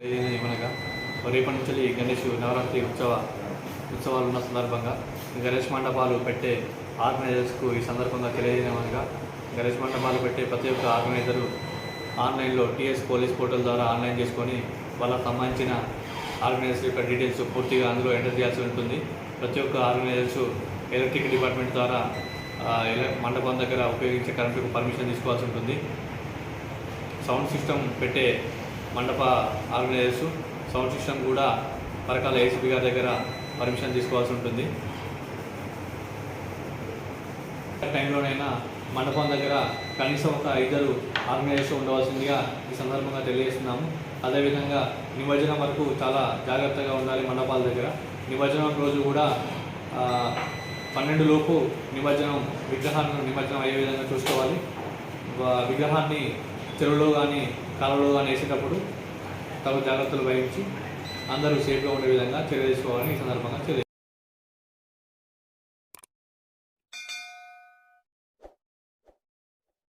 ఏమనగా రేపటి నుంచి ఈ గణేష్ నవరాత్రి ఉత్సవ ఉత్సవాలు ఉన్న సందర్భంగా గణేష్ మండపాలు పెట్టే ఆర్గనైజర్స్కు ఈ సందర్భంగా తెలియజేయమనగా గణేష్ మండపాలు పెట్టే ప్రతి ఒక్క ఆర్గనైజరు ఆన్లైన్లో టీఎస్ పోలీస్ పోర్టల్ ద్వారా ఆన్లైన్ చేసుకొని వాళ్ళకు సంబంధించిన ఆర్గనైజర్స్ యొక్క డీటెయిల్స్ పూర్తిగా అందులో ఎంటర్ చేయాల్సి ఉంటుంది. ప్రతి ఒక్క ఆర్గనైజర్స్ ఎలక్ట్రిక్ డిపార్ట్మెంట్ ద్వారా మండపం దగ్గర ఉపయోగించే కరెంటుకు పర్మిషన్ తీసుకోవాల్సి ఉంటుంది. సౌండ్ సిస్టమ్ పెట్టే మండప ఆర్గనైజర్స్ సౌండ్ సిస్టమ్ కూడా పరకాల ఏసీపీ గారి దగ్గర పర్మిషన్ తీసుకోవాల్సి ఉంటుంది. టైంలోనైనా మండపం దగ్గర కనీసం ఒక ఇద్దరు ఆర్గనైజర్స్ ఉండవలసిందిగా ఈ సందర్భంగా తెలియజేస్తున్నాము. అదేవిధంగా నిమజ్జనం వరకు చాలా జాగ్రత్తగా ఉండాలి మండపాల దగ్గర. నిమజ్జనం రోజు కూడా పన్నెండు లోపు నిమజ్జనం విగ్రహాన్ని నిమజ్జనం అయ్యే విధంగా చూసుకోవాలి. విగ్రహాన్ని చెరువులో కానీ కాలంలో కానీ వేసేటప్పుడు తగు జాగ్రత్తలు వహించి అందరూ సేఫ్గా ఉండే విధంగా చర్య తీసుకోవాలని ఈ సందర్భంగా తెలియ